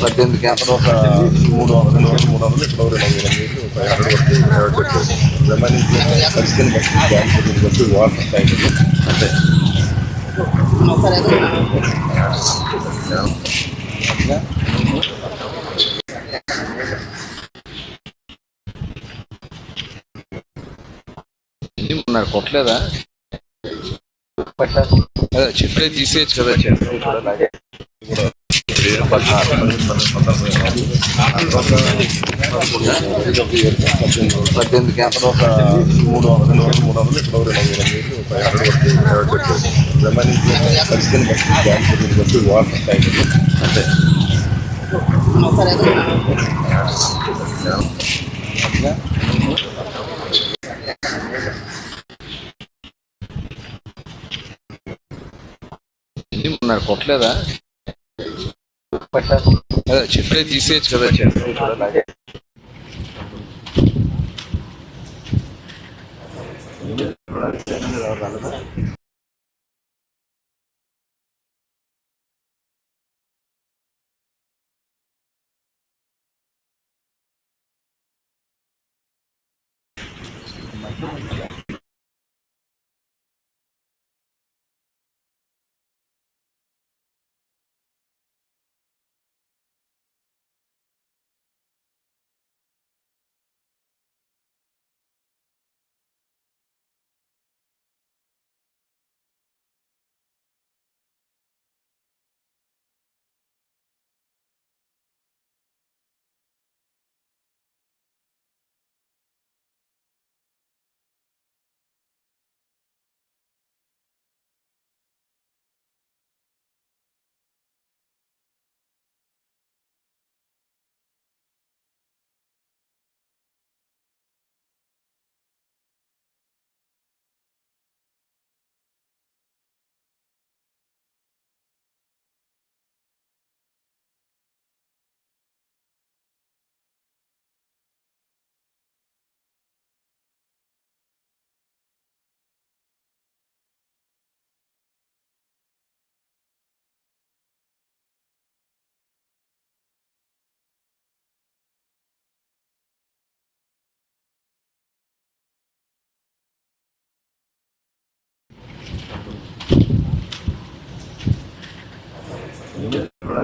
పద్దెనిమిది క్యాంపర్ ఒక మూడు రెండు వందలు మూడు వందలు ఇక్కడ రెండు వందల నీళ్ళు ఒక యాభై వరకు రిమైనింగ్ పరిస్థితిని బట్టి క్యాంపర్ బట్టి వాటర్ ట్యాంకులు అంటే ఉన్నారు కొట్టలేదా? అదే తీసేయచ్చు కదా కూడా అలాగే పద్దెనిమిది క్యాంపులు ఒక మూడు వందలు రెండు వందలు మూడు వందలు ఇక్కడ రెండు వందల నీళ్ళు వరకు చెట్టు పరిస్థితిని బట్టి క్యాంపుని బట్టి వాటర్ ట్యాంకులు అంటే ఉన్నారు కొట్టలేదా? చెట్లే తీసేయచ్చు కదా చెట్లు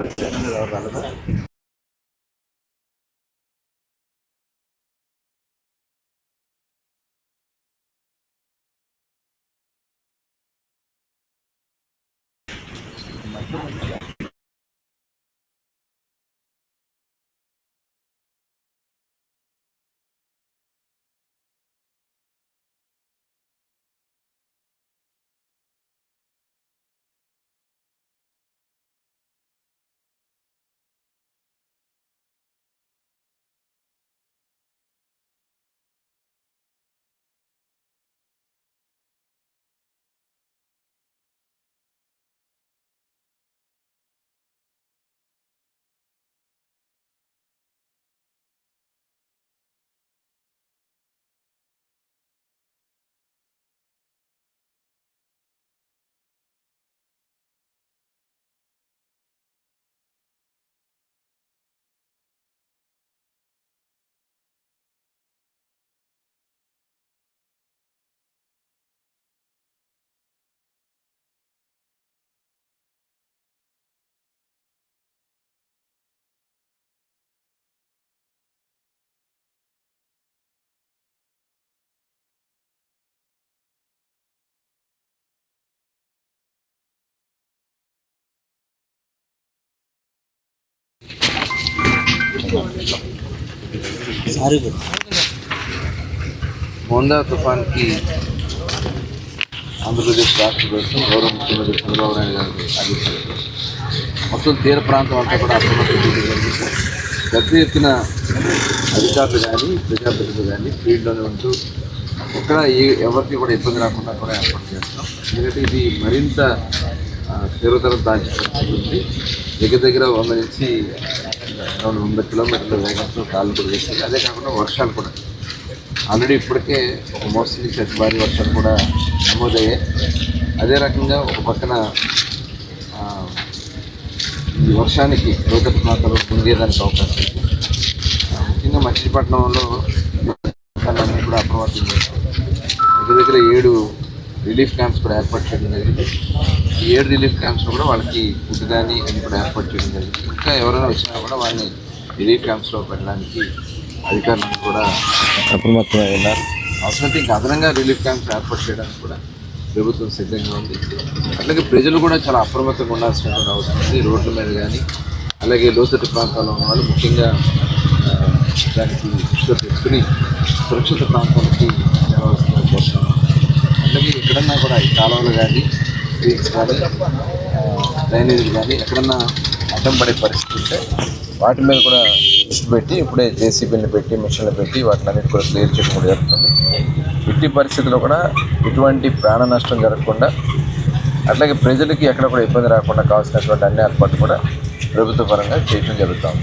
కూడా అలాగే మోందా తుఫాన్కి ఆంధ్రప్రదేశ్ రాష్ట్ర ప్రభుత్వం గౌరవ ముఖ్యమంత్రి చంద్రబాబు నాయుడు గారు ఆదేశాలు మొత్తం తీర ప్రాంతం అంతా కూడా అప్రమత్తం. పెద్ద ఎత్తున అధికారులు కానీ ప్రజాప్రతినిధులు కానీ ఫీల్డ్లోనే ఉంటూ ఎక్కడ ఏ ఎవరికి కూడా ఇబ్బంది రాకుండా కూడా ఏర్పాటు చేస్తాం. ఎందుకంటే ఇది మరింత తీవ్రతరం దాచి దగ్గర దగ్గర వంద నుంచి రెండు వంద కిలోమీటర్ల వేగంతో గాలు వేస్తుంది అదే కాకుండా వర్షాలు కూడా. ఆల్రెడీ ఇప్పటికే ఒక మోస్తరు నుంచి అతి భారీ వర్షాలు కూడా నమోదయ్యాయి. అదే రకంగా ఒక పక్కన ఈ వర్షానికి లోతట్టు ప్రాంతాల్లో పొందేదానికి అవకాశం ఉంది. ముఖ్యంగా మచిలీపట్నంలో కూడా అప్రమత్తం చేస్తాం దగ్గర దగ్గర ఏడు రిలీఫ్ క్యాంప్స్ కూడా ఏర్పాటు చేయడం జరిగింది. ఏడు రిలీఫ్ క్యాంప్స్లో కూడా వాళ్ళకి ఫుడ్ కానీ అన్ని కూడా ఏర్పాటు చేయడం జరిగింది. ఇంకా ఎవరైనా వచ్చినా కూడా వాళ్ళని రిలీఫ్ క్యాంప్స్లో పెట్టడానికి అధికారులను కూడా అప్రమత్తమై ఉన్నారు అవసరమైతే ఇంకా అదనంగా రిలీఫ్ క్యాంప్స్ ఏర్పాటు చేయడానికి కూడా ప్రభుత్వం సిద్ధంగా ఉంది. అట్లాగే ప్రజలు కూడా చాలా అప్రమత్తంగా ఉండాల్సినటువంటి అవసరం ఉంది. రోడ్ల మీద కానీ అలాగే లోతట్టు ప్రాంతాల్లో ఉన్న వాళ్ళు ముఖ్యంగా దానికి దృష్టిలో పెట్టుకుని సురక్షిత ప్రాంతాలకి చేరవలసిన కోరుతున్నాం అట్లాగే ఎక్కడన్నా కూడా ఈ కాలువలు కానీ స్ట్రీట్స్ కానీ డ్రైనేజీలు కానీ ఎక్కడన్నా అడ్డం పడే పరిస్థితి ఉంటే వాటి మీద కూడా దృష్టి పెట్టి ఇప్పుడే జేసీబీని పెట్టి మిషన్లు పెట్టి వాటిని అన్నిటి కూడా క్లియర్ చేయడం కూడా జరుగుతుంది. ఇట్టి పరిస్థితుల్లో కూడా ఎటువంటి ప్రాణ నష్టం జరగకుండా అట్లాగే ప్రజలకి ఎక్కడ కూడా ఇబ్బంది రాకుండా కావాల్సినటువంటి అన్ని ఏర్పాట్లు కూడా ప్రభుత్వ పరంగా చేయడం జరుగుతుంది.